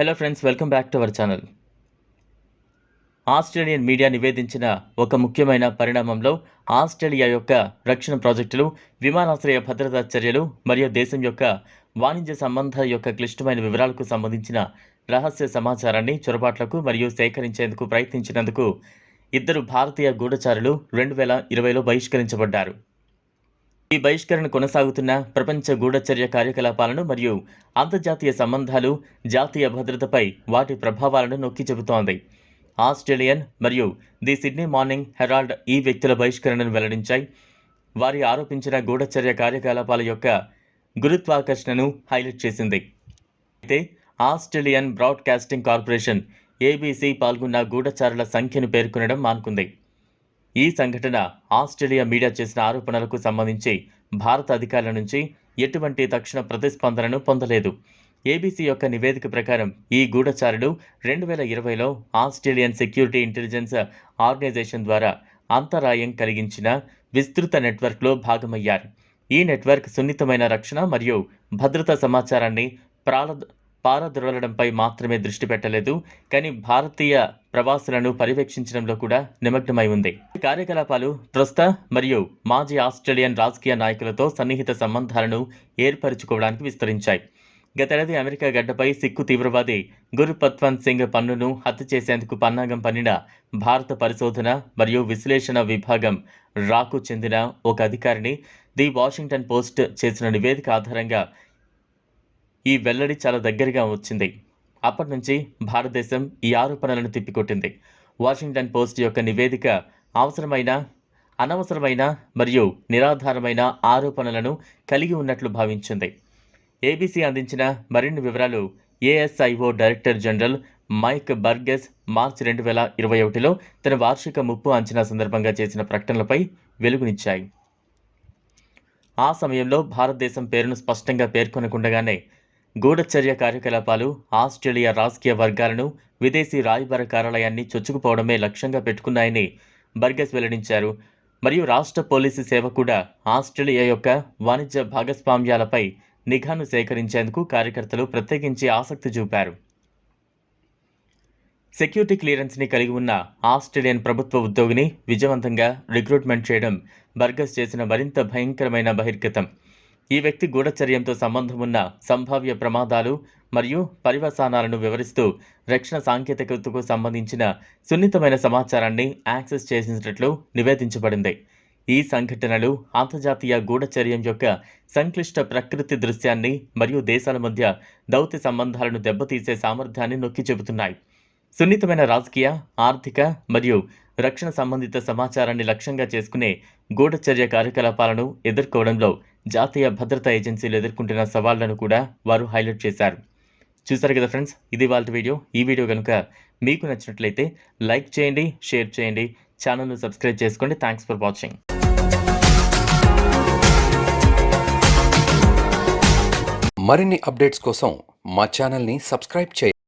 Hello friends welcome back to our channel Australian media నివేదించిన ఒక ముఖ్యమైన పరిణామంలో Australia యొక్క రక్షణ ప్రాజెక్టులు విమానాశ్రయ భద్రతా చర్యలు మరియు దేశం యొక్క వాణిజ్య సంబంధాల యొక్క క్లిష్టమైన వివరాలకు సంబంధించిన రహస్య సమాచారాన్ని చొరబాట్లకు మరియు సేకరించేందుకు ప్రయత్నించినందుకు ఇద్దరు భారతీయ గూఢచారులు రెండు వేల ఇరవైలో బహిష్కరించబడ్డారు. ఈ బహిష్కరణ కొనసాగుతున్న ప్రపంచ గూఢచర్య కార్యకలాపాలను మరియు అంతర్జాతీయ సంబంధాలు జాతీయ భద్రతపై వాటి ప్రభావాలను నొక్కి చెబుతోంది. ఆస్ట్రేలియన్ మరియు ది సిడ్నీ మార్నింగ్ హెరాల్డ్ ఈ వ్యక్తుల బహిష్కరణను వెల్లడించాయి. వారి ఆరోపించిన గూఢచర్య కార్యకలాపాల యొక్క గురుత్వాకర్షణను హైలైట్ చేసింది. అయితే ఆస్ట్రేలియన్ బ్రాడ్కాస్టింగ్ కార్పొరేషన్ ఏబీసీ పాల్గొన్న గూఢచారుల సంఖ్యను పేర్కొనడం మానుకుంది. ఈ సంఘటన ఆస్ట్రేలియా మీడియా చేసిన ఆరోపణలకు సంబంధించి భారత అధికారుల నుంచి ఎటువంటి తక్షణ ప్రతిస్పందనను పొందలేదు. ఏబీసీ యొక్క నివేదిక ప్రకారం ఈ గూఢచారులు రెండు వేల ఇరవైలో ఆస్ట్రేలియన్ సెక్యూరిటీ ఇంటెలిజెన్స్ ఆర్గనైజేషన్ ద్వారా అంతరాయం కలిగించిన విస్తృత నెట్వర్క్లో భాగమయ్యారు. ఈ నెట్వర్క్ సున్నితమైన రక్షణ మరియు భద్రతా సమాచారాన్ని ప్రాల పారద్రోలడంపై మాత్రమే దృష్టి పెట్టలేదు. కానీ భారతీయ ప్రవాసులను పర్యవేక్షించడంలో కూడా నిమగ్నమై ఉంది. కార్యకలాపాలు ప్రస్తుత మరియు మాజీ ఆస్ట్రేలియన్ రాజకీయ నాయకులతో సన్నిహిత సంబంధాలను ఏర్పరచుకోవడానికి విస్తరించాయి. గతేడాది అమెరికా గడ్డపై సిక్కు తీవ్రవాది గురుపత్వంత్ సింగ్ పన్నును హత్య చేసేందుకు పన్నాగం పన్నిన భారత పరిశోధన మరియు విశ్లేషణ విభాగం రాకు చెందిన ఒక అధికారిని ది వాషింగ్టన్ పోస్ట్ చేసిన నివేదిక ఆధారంగా ఈ వెల్లడి చాలా దగ్గరగా వచ్చింది. అప్పటి నుంచి భారతదేశం ఈ ఆరోపణలను తిప్పికొట్టింది. వాషింగ్టన్ పోస్ట్ యొక్క నివేదిక అవసరమైన అనవసరమైన మరియు నిరాధారమైన ఆరోపణలను కలిగి ఉన్నట్లు భావించింది. ఏబీసీ అందించిన మరిన్ని వివరాలు ASIO director general Mike Burgess మార్చి రెండు వేల ఇరవై ఒకటిలో తన వార్షిక ముప్పు అంచనా సందర్భంగా చేసిన ప్రకటనలపై వెలుగునిచ్చాయి. ఆ సమయంలో భారతదేశం పేరును స్పష్టంగా పేర్కొనకుండగానే గూఢచర్య కార్యకలాపాలు ఆస్ట్రేలియా రాజకీయ వర్గాలను విదేశీ రాయబార కార్యాలయాన్ని చొచ్చుకుపోవడమే లక్ష్యంగా పెట్టుకున్నాయని బర్గస్ వెల్లడించారు. మరియు రాష్ట్ర పోలీసు సేవ కూడా ఆస్ట్రేలియా యొక్క వాణిజ్య భాగస్వామ్యాలపై నిఘాను సేకరించేందుకు కార్యకర్తలు ప్రత్యేకించి ఆసక్తి చూపారు. సెక్యూరిటీ క్లియరెన్స్ని కలిగి ఉన్న ఆస్ట్రేలియన్ ప్రభుత్వ ఉద్యోగిని విజయవంతంగా రిక్రూట్మెంట్ చేయడం బర్గస్ చేసిన మరింత భయంకరమైన బహిర్గతం. ఈ వ్యక్తి గూఢచర్యంతో సంబంధం ఉన్న సంభావ్య ప్రమాదాలు మరియు పర్యవసానాలను వివరిస్తూ రక్షణ సాంకేతికతకు సంబంధించిన సున్నితమైన సమాచారాన్ని యాక్సెస్ చేసినట్లు నివేదించబడింది. ఈ సంఘటనలు అంతర్జాతీయ గూఢచర్యం యొక్క సంక్లిష్ట ప్రకృతి దృశ్యాన్ని మరియు దేశాల మధ్య దౌత్య సంబంధాలను దెబ్బతీసే సామర్థ్యాన్ని నొక్కి చెబుతున్నాయి. సున్నితమైన రాజకీయ ఆర్థిక మరియు రక్షణ సంబంధిత సమాచారాన్ని లక్ష్యంగా చేసుకునే గూఢచర్య కార్యకలాపాలను ఎదుర్కోవడంలో జాతీయ భద్రతా ఏజెన్సీలు ఎదుర్కొంటున్న సవాళ్ళను కూడా వారు హైలైట్ చేశారు. చూసారు కదా ఫ్రెండ్స్ ఇది వాళ్ళ వీడియో. ఈ వీడియో కనుక మీకు నచ్చినట్లయితే లైక్ చేయండి షేర్ చేయండి ఛానల్ను సబ్స్క్రైబ్ చేసుకోండి. Thanks for watching. మరిన్ని అప్డేట్స్ కోసం మా ఛానల్ని సబ్స్క్రైబ్ చేయండి.